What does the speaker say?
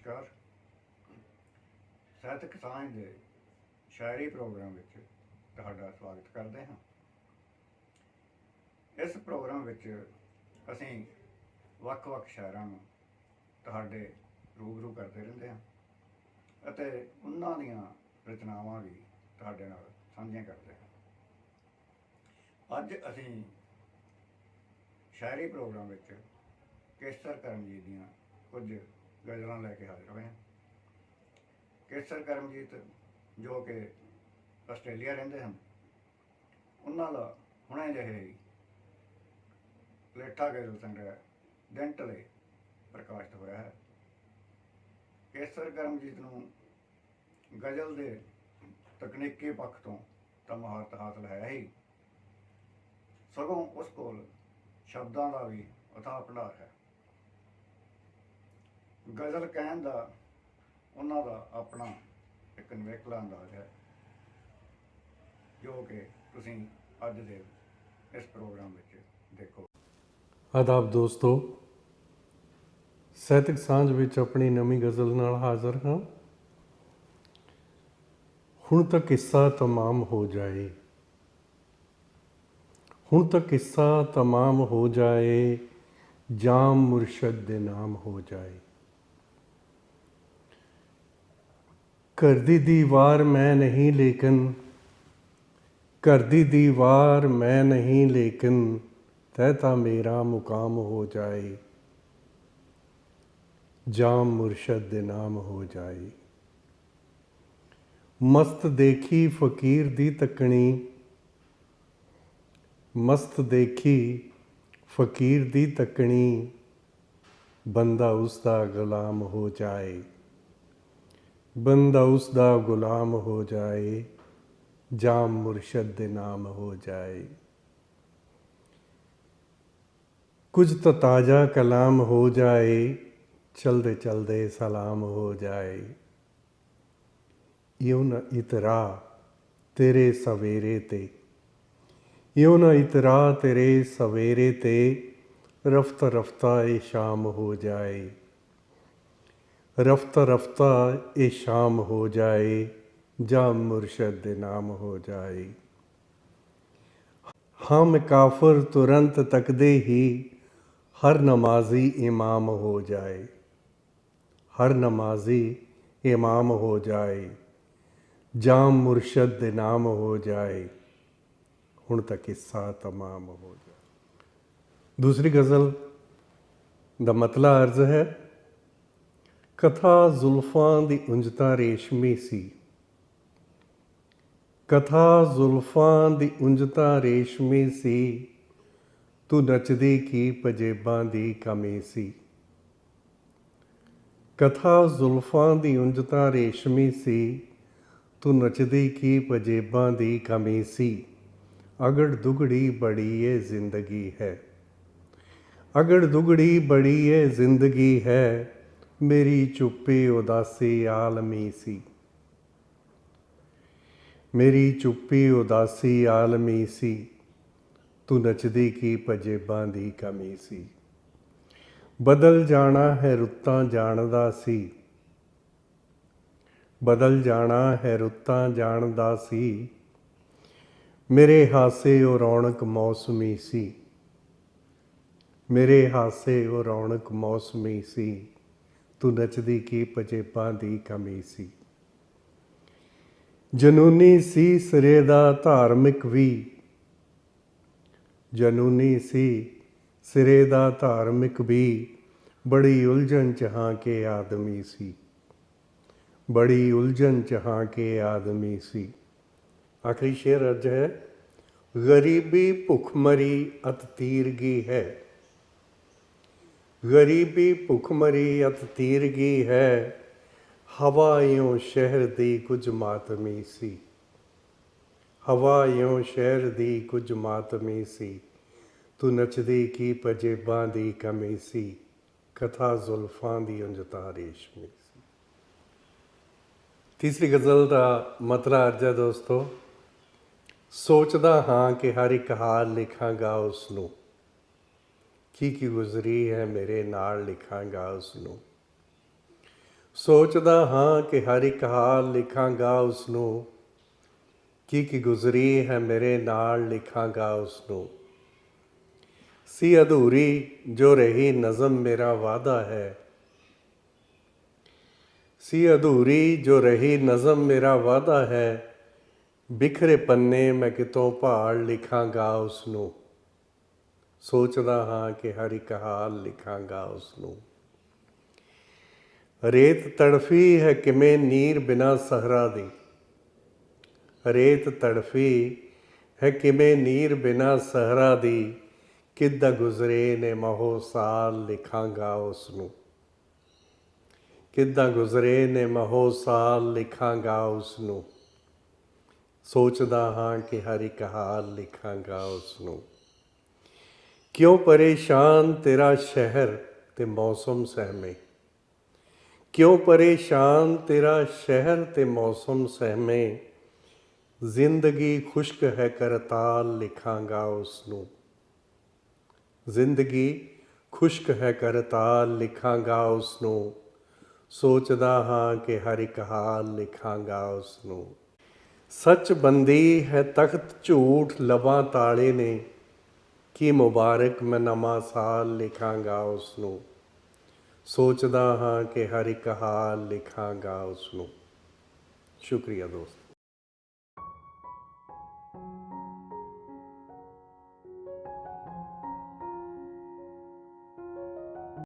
ਨਮਸਕਾਰ। ਸਾਹਿਤਕ ਸਾਂਝ ਦੇ ਸ਼ਾਇਰੀ ਪ੍ਰੋਗਰਾਮ ਵਿੱਚ ਤੁਹਾਡਾ ਸਵਾਗਤ ਕਰਦੇ ਹਾਂ। ਇਸ ਪ੍ਰੋਗਰਾਮ ਵਿੱਚ ਅਸੀਂ ਵੱਖ-ਵੱਖ ਸ਼ਾਇਰਾਂ ਨੂੰ ਤੁਹਾਡੇ ਰੂਬਰੂ ਕਰਦੇ ਰਹਿੰਦੇ ਹਾਂ ਅਤੇ ਉਹਨਾਂ ਦੀਆਂ ਰਚਨਾਵਾਂ ਵੀ ਤੁਹਾਡੇ ਨਾਲ ਸਾਂਝੀਆਂ ਕਰਦੇ ਹਾਂ। ਅੱਜ ਅਸੀਂ ਸ਼ਾਇਰੀ ਪ੍ਰੋਗਰਾਮ ਵਿੱਚ ਕੇਸਰ ਕਰਮਜੀਤ ਦੀਆਂ ਕੁਝ ਗਜ਼ਲਾਂ ਲੈ ਕੇ ਹਾਜ਼ਰ ਹੋਏ ਹਾਂ ਕੇਸਰ ਕਰਮਜੀਤ ਜੋ ਕਿ ਆਸਟ੍ਰੇਲੀਆ ਰਹਿੰਦੇ ਹਨ, ਉਹਨਾਂ ਦਾ ਹੁਣੇ ਜਿਹੇ ਹੀ ਪਲੇਠਾ ਗਜ਼ਲ ਸੰਗ੍ਰਹਿ ਡੈਂਟਲੇ ਪ੍ਰਕਾਸ਼ਿਤ ਹੋਇਆ ਹੈ। ਕੇਸਰ ਕਰਮਜੀਤ ਨੂੰ ਗਜ਼ਲ ਦੇ ਤਕਨੀਕੀ ਪੱਖ ਤੋਂ ਤਾਂ ਮਹਾਰਤ ਹਾਸਲ ਹੈ ਹੀ। ਸਗੋਂ ਉਸ ਕੋਲ ਸ਼ਬਦਾਂ ਦਾ ਵੀ ਅਥਾਹ ਭੰਡਾਰ ਹੈ। ਗਜ਼ਲ ਕਹਿਣ ਦਾ, ਉਹਨਾਂ ਦਾ ਆਪਣਾ ਇੱਕ ਨਿਵੇਕਲਾ ਅੰਦਾਜ਼ ਹੈ, ਜੋ ਕਿ ਤੁਸੀਂ ਅੱਜ ਦੇ ਇਸ ਪ੍ਰੋਗਰਾਮ ਵਿੱਚ ਦੇਖੋ। ਆਦਾਬ ਦੋਸਤੋ, ਸਾਹਿਤਕ ਸਾਂਝ ਵਿੱਚ ਆਪਣੀ ਨਵੀਂ ਗਜ਼ਲ ਨਾਲ ਹਾਜ਼ਰ ਹਾਂ। ਹੁਣ ਤੱਕ ਕਿੱਸਾ ਤਮਾਮ ਹੋ ਜਾਏ। ਹੁਣ ਤੱਕ ਕਿੱਸਾ ਤਮਾਮ ਹੋ ਜਾਏ, ਜਾਮ ਮੁਰਸ਼ਦ ਦੇ ਨਾਮ ਹੋ ਜਾਏ। ਘਰ ਦੀ ਦੀਵਾਰ ਮੈਂ ਨਹੀਂ ਲੇਕਿਨ, ਘਰ ਦੀ ਦੀਵਾਰ ਮੈਂ ਨਹੀਂ ਲੇਕਿਨ, ਤੈ ਤਾਂ ਮੇਰਾ ਮੁਕਾਮ ਹੋ ਜਾਏ। ਜਾਮ ਮੁਰਸ਼ਦ ਦੇ ਨਾਮ ਹੋ ਜਾਏ। ਮਸਤ ਦੇਖੀ ਫਕੀਰ ਦੀ ਤੱਕਣੀ, ਮਸਤ ਦੇਖੀ ਫਕੀਰ ਦੀ ਤੱਕਣੀ, ਬੰਦਾ ਉਸ ਦਾ ਗੁਲਾਮ ਹੋ ਜਾਏ। ਬੰਦਾ ਉਸ ਦਾ ਗੁਲਾਮ ਹੋ ਜਾਏ ਜਾਮ ਮੁਰਸ਼ਦ ਦੇ ਨਾਮ ਹੋ ਜਾਏ। ਕੁਝ ਤਾਂ ਤਾਜ਼ਾ ਕਲਾਮ ਹੋ ਜਾਏ, ਚਲਦੇ ਚਲਦੇ ਸਲਾਮ ਹੋ ਜਾਏ। ਇਉਂ ਨਾ ਇਤਰਾ ਤੇਰੇ ਸਵੇਰੇ ਤੇ, ਇਉਂ ਨਾ ਇਤਰਾ ਤੇਰੇ ਸਵੇਰੇ ਤੇ, ਰਫਤ ਰਫਤਾ ਇਹ ਸ਼ਾਮ ਹੋ ਜਾਏ। ਰਫਤਾ ਰਫਤਾ ਇਹ ਸ਼ਾਮ ਹੋ ਜਾਏ ਜਾਮ ਮੁਰਸ਼ਦ ਦੇ ਨਾਮ ਹੋ ਜਾਏ। ਹਮ ਕਾਫਰ ਤੁਰੰਤ ਤੱਕਦੇ ਹੀ ਹਰ ਨਮਾਜ਼ੀ ਇਮਾਮ ਹੋ ਜਾਏ। ਹਰ ਨਮਾਜ਼ੀ ਇਮਾਮ ਹੋ ਜਾਏ ਜਾਮ ਮੁਰਸ਼ਦ ਦੇ ਨਾਮ ਹੋ ਜਾਏ। ਹੁਣ ਤੱਕ ਹਿੱਸਾ ਤਮਾਮ ਹੋ ਜਾਏ ਦੂਸਰੀ ਗਜ਼ਲ ਦਾ ਮਤਲਾ ਅਰਜ਼ ਹੈ ਕਥਾ ਜ਼ੁਲਫਾਂ ਦੀ ਉਂਜਤਾ ਰੇਸ਼ਮੀ ਸੀ। ਕਥਾ ਜ਼ੁਲਫਾਂ ਦੀ ਉਂਜਤਾ ਰੇਸ਼ਮੀ ਸੀ। ਤੂੰ ਨੱਚਦੀ ਕੀ ਪਜੇਬਾਂ ਦੀ ਕਮੀ ਸੀ। ਕਥਾ ਜ਼ੁਲਫਾਂ ਦੀ ਉਂਜਤਾ ਰੇਸ਼ਮੀ ਸੀ। ਤੂੰ ਨੱਚਦੀ ਕੀ ਪਜੇਬਾਂ ਦੀ ਕਮੀ ਸੀ। ਅਗੜ ਦੁਗੜੀ ਬੜੀ ਏ ਜ਼ਿੰਦਗੀ ਹੈ। ਅਗੜ ਦੁਗੜੀ ਬੜੀ ਏ ਜ਼ਿੰਦਗੀ ਹੈ। ਮੇਰੀ ਚੁੱਪੀ ਉਦਾਸੀ ਆਲਮੀ ਸੀ। ਮੇਰੀ ਚੁੱਪੀ ਉਦਾਸੀ ਆਲਮੀ ਸੀ। ਤੂੰ ਨੱਚਦੀ ਕੀ ਪਜੇਬਾਂ ਦੀ ਕਮੀ ਸੀ। ਬਦਲ ਜਾਣਾ ਹੈ ਰੁੱਤਾਂ ਜਾਣਦਾ ਸੀ। ਬਦਲ ਜਾਣਾ ਹੈ ਰੁੱਤਾਂ ਜਾਣਦਾ ਸੀ। ਮੇਰੇ ਹਾਸੇ ਉਹ ਰੌਣਕ ਮੌਸਮੀ ਸੀ। ਮੇਰੇ ਹਾਸੇ ਉਹ ਰੌਣਕ ਮੌਸਮੀ ਸੀ। ਤੂੰ ਨੱਚਦੀ ਕੀ ਪਜੇਬਾਂ ਦੀ ਕਮੀ ਸੀ। ਜਨੂਨੀ ਸੀ ਸਿਰੇ ਦਾ ਧਾਰਮਿਕ ਵੀ। ਜਨੂਨੀ ਸੀ ਸਿਰੇ ਦਾ ਧਾਰਮਿਕ ਵੀ। ਬੜੀ ਉਲਝਣ ਚਾਹਾਂ ਕੇ ਆਦਮੀ ਸੀ। ਬੜੀ ਉਲਝਣ ਚ ਹਾਂ ਕੇ ਆਦਮੀ ਸੀ। ਆਖਰੀ ਸ਼ੇਰ ਅਰਜ ਹੈ, ਗਰੀਬੀ ਭੁਖਮਰੀ ਅਤ ਤੀਰਗੀ ਹੈ। ਗਰੀਬੀ ਭੁਖਮਰੀ ਅਤ ਤੀਰਗੀ ਹੈ ਹਵਾ ਇਉਂ ਸ਼ਹਿਰ ਦੀ ਕੁਝ ਮਾਤਮੀ ਸੀ ਹਵਾ ਇਉਂ ਸ਼ਹਿਰ ਦੀ ਕੁਝ ਮਾਤਮੀ ਸੀ ਤੂੰ ਨੱਚਦੀ ਕੀ ਪਜੇਬਾਂ ਦੀ ਕਮੀ ਸੀ ਕਥਾ ਜ਼ੁਲਫਾਂ ਦੀ ਉਂਜਤਾ ਰੇਸ਼ਮੀ ਸੀ। ਤੀਸਰੀ ਗਜ਼ਲ ਦਾ ਮਤਲਾ ਅਰਜਾ ਦੋਸਤੋ, ਸੋਚਦਾ ਹਾਂ ਕਿ ਹਰ ਇੱਕ ਹਾਲ ਲਿਖਾਂਗਾ ਉਸ ਨੂੰ ਕੀ ਕੀ ਗੁਜ਼ਰੀ ਹੈ ਮੇਰੇ ਨਾਲ ਲਿਖਾਂਗਾ ਉਸ ਨੂੰ ਸੋਚਦਾ ਹਾਂ ਕਿ ਹਰ ਇੱਕ ਹਾਲ ਲਿਖਾਂਗਾ ਉਸ ਨੂੰ ਕੀ ਕੀ ਗੁਜ਼ਰੀ ਹੈ ਮੇਰੇ ਨਾਲ ਲਿਖਾਂਗਾ ਉਸ ਨੂੰ ਸੀ ਅਧੂਰੀ ਜੋ ਰਹੀ ਨਜ਼ਮ ਮੇਰਾ ਵਾਦਾ ਹੈ। ਸੀ ਅਧੂਰੀ ਜੋ ਰਹੀ ਨਜ਼ਮ ਮੇਰਾ ਵਾਦਾ ਹੈ। ਬਿਖਰੇ ਪੰਨੇ ਮੈਂ ਕਿਤੋਂ ਭਾਲ ਲਿਖਾਂਗਾ ਉਸ ਨੂੰ ਸੋਚਦਾ ਹਾਂ ਕਿ ਹਰ ਇੱਕ ਹਾਲ ਲਿਖਾਂਗਾ ਉਸ ਨੂੰ ਰੇਤ ਤੜਫੀ ਹੈ ਕਿਵੇਂ ਨੀਰ ਬਿਨਾ ਸਹਰਾ ਦੀ। ਰੇਤ ਤੜਫੀ ਹੈ ਕਿਵੇਂ ਨੀਰ ਬਿਨਾ ਸਹਰਾ ਦੀ। ਕਿੱਦਾਂ ਗੁਜ਼ਰੇ ਨੇ ਮਹੋ ਸਾਲ ਲਿਖਾਂਗਾ ਉਸ ਨੂੰ ਕਿੱਦਾਂ ਗੁਜ਼ਰੇ ਨੇ ਮਹੋ ਸਾਲ ਲਿਖਾਂਗਾ ਉਸ ਨੂੰ ਸੋਚਦਾ ਹਾਂ ਕਿ ਹਰ ਇੱਕ ਹਾਲ ਲਿਖਾਂਗਾ ਉਸ ਨੂੰ ਕਿਉਂ ਪਰੇਸ਼ਾਨ ਤੇਰਾ ਸ਼ਹਿਰ ਤੇ ਮੌਸਮ ਸਹਿਮੇ? ਕਿਉਂ ਪਰੇਸ਼ਾਨ ਤੇਰਾ ਸ਼ਹਿਰ ਤੇ ਮੌਸਮ ਸਹਿਮੇ? ਜ਼ਿੰਦਗੀ ਖੁਸ਼ਕ ਹੈ ਕਰਤਾਲ ਲਿਖਾਂਗਾ ਉਸ ਨੂੰ ਜ਼ਿੰਦਗੀ ਖੁਸ਼ਕ ਹੈ ਕਰਤਾਲ ਲਿਖਾਂਗਾ ਉਸ ਨੂੰ ਸੋਚਦਾ ਹਾਂ ਕਿ ਹਰ ਇੱਕ ਹਾਲ ਲਿਖਾਂਗਾ ਉਸ ਨੂੰ ਸੱਚ ਬੰਦੀ ਹੈ ਤਖਤ ਝੂਠ ਲਬਾਂ ਤਾਲੇ ਨੇ। ਕੀ ਮੁਬਾਰਕ ਮੈਂ ਨਵਾਂ ਸਾਲ ਲਿਖਾਂਗਾ ਉਸ ਨੂੰ ਸੋਚਦਾ ਹਾਂ ਕਿ ਹਰ ਇੱਕ ਹਾਲ ਲਿਖਾਂਗਾ ਉਸ ਨੂੰ ਸ਼ੁਕਰੀਆ ਦੋਸਤ।